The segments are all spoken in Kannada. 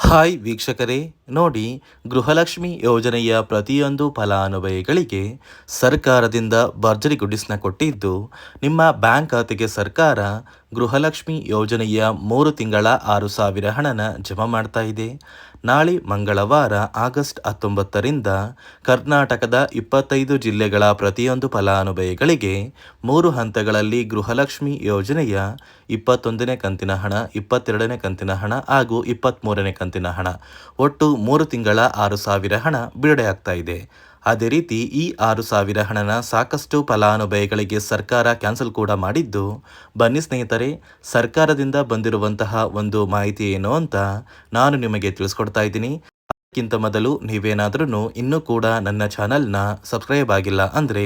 ಹಾಯ್ ವೀಕ್ಷಕರೇ ನೋಡಿ ಗೃಹಲಕ್ಷ್ಮಿ ಯೋಜನೆಯ ಪ್ರತಿಯೊಂದು ಫಲಾನುಭವಿಗಳಿಗೆ ಸರ್ಕಾರದಿಂದ ಭರ್ಜರಿ ಗುಡಿಸ್ನ ಕೊಟ್ಟಿದ್ದು, ನಿಮ್ಮ ಬ್ಯಾಂಕ್ ಖಾತೆಗೆ ಸರ್ಕಾರ ಗೃಹಲಕ್ಷ್ಮಿ ಯೋಜನೆಯ ಮೂರು ತಿಂಗಳ ಆರು ಸಾವಿರ ಹಣನ ಜಮಾ ಮಾಡ್ತಾ ಇದೆ. ನಾಳೆ ಮಂಗಳವಾರ ಆಗಸ್ಟ್ ಹತ್ತೊಂಬತ್ತರಿಂದ ಕರ್ನಾಟಕದ ಇಪ್ಪತ್ತೈದು ಜಿಲ್ಲೆಗಳ ಪ್ರತಿಯೊಂದು ಫಲಾನುಭವಿಗಳಿಗೆ ಮೂರು ಹಂತಗಳಲ್ಲಿ ಗೃಹಲಕ್ಷ್ಮಿ ಯೋಜನೆಯ ಇಪ್ಪತ್ತೊಂದನೇ ಕಂತಿನ ಹಣ, ಇಪ್ಪತ್ತೆರಡನೇ ಕಂತಿನ ಹಣ ಹಾಗೂ ಇಪ್ಪತ್ತ್ಮೂರನೇ ಕಂತಿನ ಹಣ. ಒಟ್ಟು ಮೂರು ತಿಂಗಳ ಆರು ಸಾವಿರ ಹಣ ಬಿಡುಗಡೆಯಾಗ್ತಾ ಇದೆ. ಅದೇ ರೀತಿ, ಈ ಆರು ಸಾವಿರ ಹಣನ ಸಾಕಷ್ಟು ಫಲಾನುಭವಿಗಳಿಗೆ ಸರ್ಕಾರ ಕ್ಯಾನ್ಸಲ್ ಕೂಡ ಮಾಡಿದ್ದು, ಬನ್ನಿ ಸ್ನೇಹಿತರೆ, ಸರ್ಕಾರದಿಂದ ಬಂದಿರುವಂತಹ ಒಂದು ಮಾಹಿತಿ ಏನು ಅಂತ ನಾನು ನಿಮಗೆ ತಿಳಿಸ್ಕೊಡ್ತಾ ಇದ್ದೀನಿ. ಅದಕ್ಕಿಂತ ಮೊದಲು ನೀವೇನಾದ್ರೂ ಇನ್ನೂ ಕೂಡ ನನ್ನ ಚಾನಲ್ನ ಸಬ್ಸ್ಕ್ರೈಬ್ ಆಗಿಲ್ಲ ಅಂದರೆ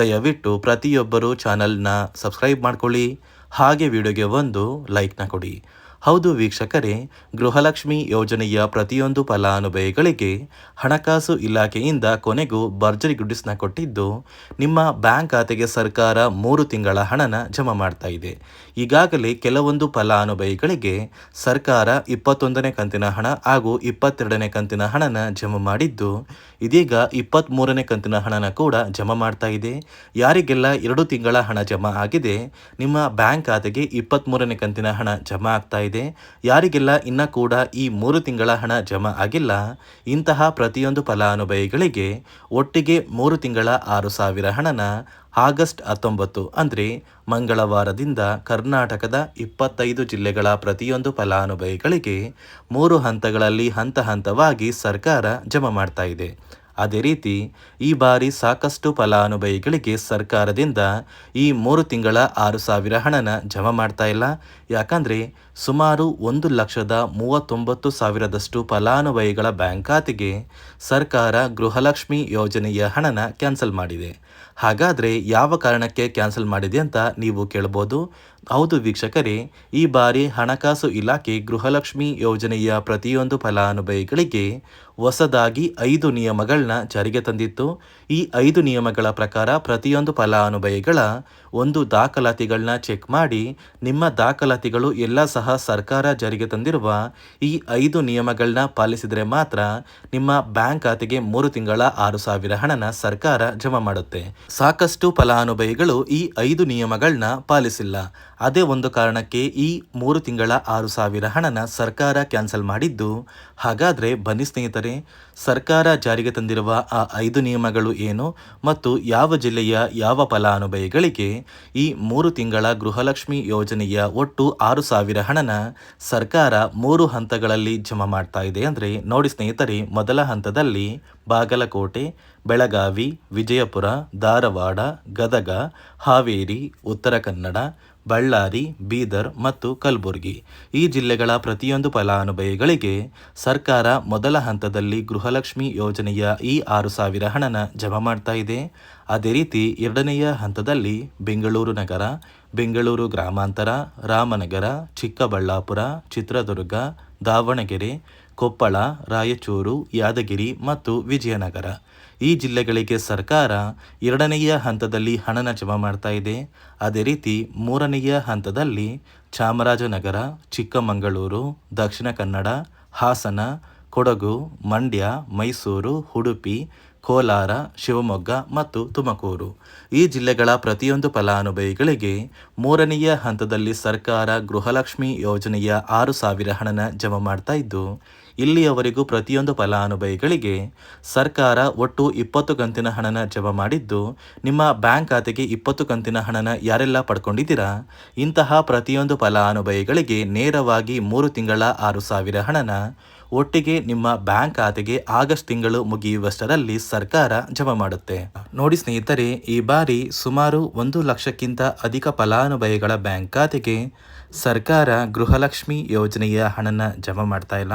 ದಯವಿಟ್ಟು ಪ್ರತಿಯೊಬ್ಬರು ಚಾನಲ್ನ ಸಬ್ಸ್ಕ್ರೈಬ್ ಮಾಡ್ಕೊಳ್ಳಿ. ಹಾಗೆ ವಿಡಿಯೋಗೆ ಒಂದು ಲೈಕ್ನ ಕೊಡಿ. ಹೌದು ವೀಕ್ಷಕರೇ, ಗೃಹಲಕ್ಷ್ಮಿ ಯೋಜನೆಯ ಪ್ರತಿಯೊಂದು ಫಲಾನುಭವಿಗಳಿಗೆ ಹಣಕಾಸು ಇಲಾಖೆಯಿಂದ ಕೊನೆಗೂ ಭರ್ಜರಿ ಗುಡ್ಡಿಸ್ನ ಕೊಟ್ಟಿದ್ದು, ನಿಮ್ಮ ಬ್ಯಾಂಕ್ ಖಾತೆಗೆ ಸರ್ಕಾರ ಮೂರು ತಿಂಗಳ ಹಣನ ಜಮಾ ಮಾಡ್ತಾ ಇದೆ. ಈಗಾಗಲೇ ಕೆಲವೊಂದು ಫಲಾನುಭವಿಗಳಿಗೆ ಸರ್ಕಾರ ಇಪ್ಪತ್ತೊಂದನೇ ಕಂತಿನ ಹಣ ಹಾಗೂ ಇಪ್ಪತ್ತೆರಡನೇ ಕಂತಿನ ಹಣನ ಜಮಾ ಮಾಡಿದ್ದು, ಇದೀಗ ಇಪ್ಪತ್ತ್ಮೂರನೇ ಕಂತಿನ ಹಣನ ಕೂಡ ಜಮಾ ಮಾಡ್ತಾ ಇದೆ. ಯಾರಿಗೆಲ್ಲ ಎರಡು ತಿಂಗಳ ಹಣ ಜಮಾ ಆಗಿದೆ, ನಿಮ್ಮ ಬ್ಯಾಂಕ್ ಖಾತೆಗೆ ಇಪ್ಪತ್ತ್ಮೂರನೇ ಕಂತಿನ ಹಣ ಜಮಾ ಆಗ್ತಾ ಇದೆ. ಯಾರಿಗೆಲ್ಲ ಇನ್ನ ಕೂಡ ಈ ಮೂರು ತಿಂಗಳ ಹಣ ಜಮಾ ಆಗಿಲ್ಲ, ಇಂತಹ ಪ್ರತಿಯೊಂದು ಫಲಾನುಭವಿಗಳಿಗೆ ಒಟ್ಟಿಗೆ ಮೂರು ತಿಂಗಳ ಆರು ಸಾವಿರ ಹಣನ ಆಗಸ್ಟ್ ಹತ್ತೊಂಬತ್ತು ಅಂದರೆ ಮಂಗಳವಾರದಿಂದ ಕರ್ನಾಟಕದ ಇಪ್ಪತ್ತೈದು ಜಿಲ್ಲೆಗಳ ಪ್ರತಿಯೊಂದು ಫಲಾನುಭವಿಗಳಿಗೆ ಮೂರು ಹಂತಗಳಲ್ಲಿ ಹಂತ ಹಂತವಾಗಿ ಸರ್ಕಾರ ಜಮಾ ಮಾಡ್ತಾ ಇದೆ. ಅದೇ ರೀತಿ ಈ ಬಾರಿ ಸಾಕಷ್ಟು ಫಲಾನುಭವಿಗಳಿಗೆ ಸರ್ಕಾರದಿಂದ ಈ ಮೂರು ತಿಂಗಳ ಆರು ಸಾವಿರ ಹಣನ ಜಮಾ ಮಾಡ್ತಾ ಇಲ್ಲ. ಯಾಕಂದರೆ ಸುಮಾರು ಒಂದು ಲಕ್ಷದ ಮೂವತ್ತೊಂಬತ್ತು ಸಾವಿರದಷ್ಟು ಫಲಾನುಭವಿಗಳ ಬ್ಯಾಂಕ್ ಖಾತೆಗೆ ಸರ್ಕಾರ ಗೃಹಲಕ್ಷ್ಮಿ ಯೋಜನೆಯ ಹಣನ ಕ್ಯಾನ್ಸಲ್ ಮಾಡಿದೆ. ಹಾಗಾದರೆ ಯಾವ ಕಾರಣಕ್ಕೆ ಕ್ಯಾನ್ಸಲ್ ಮಾಡಿದೆ ಅಂತ ನೀವು ಕೇಳ್ಬೋದು. ಹೌದು ವೀಕ್ಷಕರೇ, ಈ ಬಾರಿ ಹಣಕಾಸು ಇಲಾಖೆ ಗೃಹಲಕ್ಷ್ಮಿ ಯೋಜನೆಯ ಪ್ರತಿಯೊಂದು ಫಲಾನುಭವಿಗಳಿಗೆ ಹೊಸದಾಗಿ ಐದು ನಿಯಮಗಳನ್ನ ಜಾರಿಗೆ ತಂದಿತ್ತು. ಈ ಐದು ನಿಯಮಗಳ ಪ್ರಕಾರ ಪ್ರತಿಯೊಂದು ಫಲಾನುಭವಿಗಳ ಒಂದು ದಾಖಲಾತಿಗಳನ್ನ ಚೆಕ್ ಮಾಡಿ ನಿಮ್ಮ ದಾಖಲಾತಿಗಳು ಎಲ್ಲ ಸಹ ಸರ್ಕಾರ ಜಾರಿಗೆ ತಂದಿರುವ ಈ ಐದು ನಿಯಮಗಳನ್ನ ಪಾಲಿಸಿದರೆ ಮಾತ್ರ ನಿಮ್ಮ ಬ್ಯಾಂಕ್ ಖಾತೆಗೆ ಮೂರು ತಿಂಗಳ ಆರು ಸಾವಿರ ಹಣನ ಸರ್ಕಾರ ಜಮಾ ಮಾಡುತ್ತೆ. ಸಾಕಷ್ಟು ಫಲಾನುಭವಿಗಳು ಈ ಐದು ನಿಯಮಗಳನ್ನ ಪಾಲಿಸಿಲ್ಲ. ಅದೇ ಒಂದು ಕಾರಣಕ್ಕೆ ಈ ಮೂರು ತಿಂಗಳ ಆರು ಸಾವಿರ ಹಣನ ಸರ್ಕಾರ ಕ್ಯಾನ್ಸಲ್ ಮಾಡಿದ್ದು. ಹಾಗಾದರೆ ಬನ್ನಿ ಸ್ನೇಹಿತರೆ, ಸರ್ಕಾರ ಜಾರಿಗೆ ತಂದಿರುವ ಆ ಐದು ನಿಯಮಗಳು ಏನು ಮತ್ತು ಯಾವ ಜಿಲ್ಲೆಯ ಯಾವ ಫಲಾನುಭವಿಗಳಿಗೆ ಈ ಮೂರು ತಿಂಗಳ ಗೃಹಲಕ್ಷ್ಮಿ ಯೋಜನೆಯ ಒಟ್ಟು ಆರು ಸಾವಿರ ಹಣನ ಸರ್ಕಾರ ಮೂರು ಹಂತಗಳಲ್ಲಿ ಜಮಾ ಮಾಡ್ತಾ ಇದೆ ಅಂದರೆ ನೋಡಿ ಸ್ನೇಹಿತರೆ, ಮೊದಲ ಹಂತದಲ್ಲಿ ಬಾಗಲಕೋಟೆ, ಬೆಳಗಾವಿ, ವಿಜಯಪುರ, ಧಾರವಾಡ, ಗದಗ, ಹಾವೇರಿ, ಉತ್ತರ ಕನ್ನಡ ಬಳ್ಳಾರಿ, ಬೀದರ್ ಮತ್ತು ಕಲಬುರಗಿ. ಈ ಜಿಲ್ಲೆಗಳ ಪ್ರತಿಯೊಂದು ಫಲಾನುಭವಿಗಳಿಗೆ ಸರ್ಕಾರ ಮೊದಲ ಹಂತದಲ್ಲಿ ಗೃಹಲಕ್ಷ್ಮಿ ಯೋಜನೆಯ ಈ ಆರು ಸಾವಿರ ಹಣನ ಜಮಾ ಮಾಡ್ತಾ ಇದೆ. ಅದೇ ರೀತಿ ಎರಡನೆಯ ಹಂತದಲ್ಲಿ ಬೆಂಗಳೂರು ನಗರ, ಬೆಂಗಳೂರು ಗ್ರಾಮಾಂತರ, ರಾಮನಗರ, ಚಿಕ್ಕಬಳ್ಳಾಪುರ, ಚಿತ್ರದುರ್ಗ, ದಾವಣಗೆರೆ, ಕೊಪ್ಪಳ, ರಾಯಚೂರು, ಯಾದಗಿರಿ ಮತ್ತು ವಿಜಯನಗರ. ಈ ಜಿಲ್ಲೆಗಳಿಗೆ ಸರ್ಕಾರ ಎರಡನೆಯ ಹಂತದಲ್ಲಿ ಹಣನ ಜಮಾ ಮಾಡ್ತಾ ಇದೆ. ಅದೇ ರೀತಿ ಮೂರನೆಯ ಹಂತದಲ್ಲಿ ಚಾಮರಾಜನಗರ, ಚಿಕ್ಕಮಗಳೂರು, ದಕ್ಷಿಣ ಕನ್ನಡ, ಹಾಸನ, ಕೊಡಗು, ಮಂಡ್ಯ, ಮೈಸೂರು, ಉಡುಪಿ, ಕೋಲಾರ, ಶಿವಮೊಗ್ಗ ಮತ್ತು ತುಮಕೂರು. ಈ ಜಿಲ್ಲೆಗಳ ಪ್ರತಿಯೊಂದು ಫಲಾನುಭವಿಗಳಿಗೆ ಮೂರನೆಯ ಹಂತದಲ್ಲಿ ಸರ್ಕಾರ ಗೃಹಲಕ್ಷ್ಮಿ ಯೋಜನೆಯ ಆರು ಸಾವಿರ ಹಣನ ಜಮಾ ಮಾಡ್ತಾ ಇದ್ದು ಇಲ್ಲಿಯವರೆಗೂ ಪ್ರತಿಯೊಂದು ಫಲಾನುಭವಿಗಳಿಗೆ ಸರ್ಕಾರ ಒಟ್ಟು ಇಪ್ಪತ್ತು ಕಂತಿನ ಹಣನ ಜಮಾ ಮಾಡಿದ್ದು, ನಿಮ್ಮ ಬ್ಯಾಂಕ್ ಖಾತೆಗೆ ಇಪ್ಪತ್ತು ಕಂತಿನ ಹಣನ ಯಾರೆಲ್ಲ ಪಡ್ಕೊಂಡಿದ್ದೀರಾ? ಇಂತಹ ಪ್ರತಿಯೊಂದು ಫಲಾನುಭವಿಗಳಿಗೆ ನೇರವಾಗಿ ಮೂರು ತಿಂಗಳ ಆರು ಸಾವಿರ ಹಣನ ಒಟ್ಟಿಗೆ ನಿಮ್ಮ ಬ್ಯಾಂಕ್ ಖಾತೆಗೆ ಆಗಸ್ಟ್ ತಿಂಗಳು ಮುಗಿಯುವಷ್ಟರಲ್ಲಿ ಸರ್ಕಾರ ಜಮಾ ಮಾಡುತ್ತೆ. ನೋಡಿ ಸ್ನೇಹಿತರೆ, ಈ ಬಾರಿ ಸುಮಾರು ಒಂದು ಲಕ್ಷಕ್ಕಿಂತ ಅಧಿಕ ಫಲಾನುಭವಿಗಳ ಬ್ಯಾಂಕ್ ಖಾತೆಗೆ ಸರ್ಕಾರ ಗೃಹಲಕ್ಷ್ಮಿ ಯೋಜನೆಯ ಹಣನ ಜಮಾ ಮಾಡ್ತಾ ಇಲ್ಲ.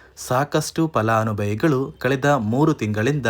ಸಾಕಷ್ಟು ಫಲಾನುಭವಿಗಳು ಕಳೆದ ಮೂರು ತಿಂಗಳಿಂದ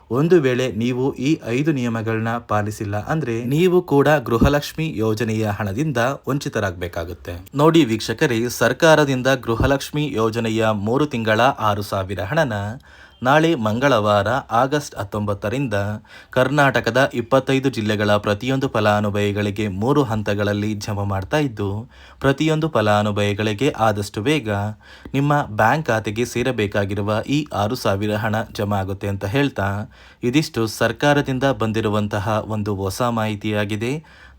ಒಂದು ವೇಳೆ ನೀವು ಈ ಐದು ನಿಯಮಗಳನ್ನ ಪಾಲಿಸಿಲ್ಲ ಅಂದ್ರೆ ನೀವು ಕೂಡ ಗೃಹಲಕ್ಷ್ಮಿ ಯೋಜನೆಯ ಹಣದಿಂದ ವಂಚಿತರಾಗಬೇಕಾಗುತ್ತೆ. ನೋಡಿ ವೀಕ್ಷಕರೇ, ಸರ್ಕಾರದಿಂದ ಗೃಹಲಕ್ಷ್ಮಿ ಯೋಜನೆಯ ಮೂರು ತಿಂಗಳ ಆರು ಸಾವಿರ ಹಣನ ನಾಳೆ ಮಂಗಳವಾರ, ಆಗಸ್ಟ್ ಹತ್ತೊಂಬತ್ತರಿಂದ ಕರ್ನಾಟಕದ ಇಪ್ಪತ್ತೈದು ಜಿಲ್ಲೆಗಳ ಪ್ರತಿಯೊಂದು ಫಲಾನುಭವಿಗಳಿಗೆ ಮೂರು ಹಂತಗಳಲ್ಲಿ ಜಮಾ ಮಾಡ್ತಾ ಇದ್ದು, ಪ್ರತಿಯೊಂದು ಫಲಾನುಭವಿಗಳಿಗೆ ಆದಷ್ಟು ಬೇಗ ನಿಮ್ಮ ಬ್ಯಾಂಕ್ ಖಾತೆಗೆ ಸೇರಬೇಕಾಗಿರುವ ಈ ಆರು ಸಾವಿರ ಹಣ ಜಮಾ ಆಗುತ್ತೆ ಅಂತ ಹೇಳ್ತಾ, ಇದಿಷ್ಟು ಸರ್ಕಾರದಿಂದ ಬಂದಿರುವಂತಹ ಒಂದು ಹೊಸ ಮಾಹಿತಿಯಾಗಿದೆ.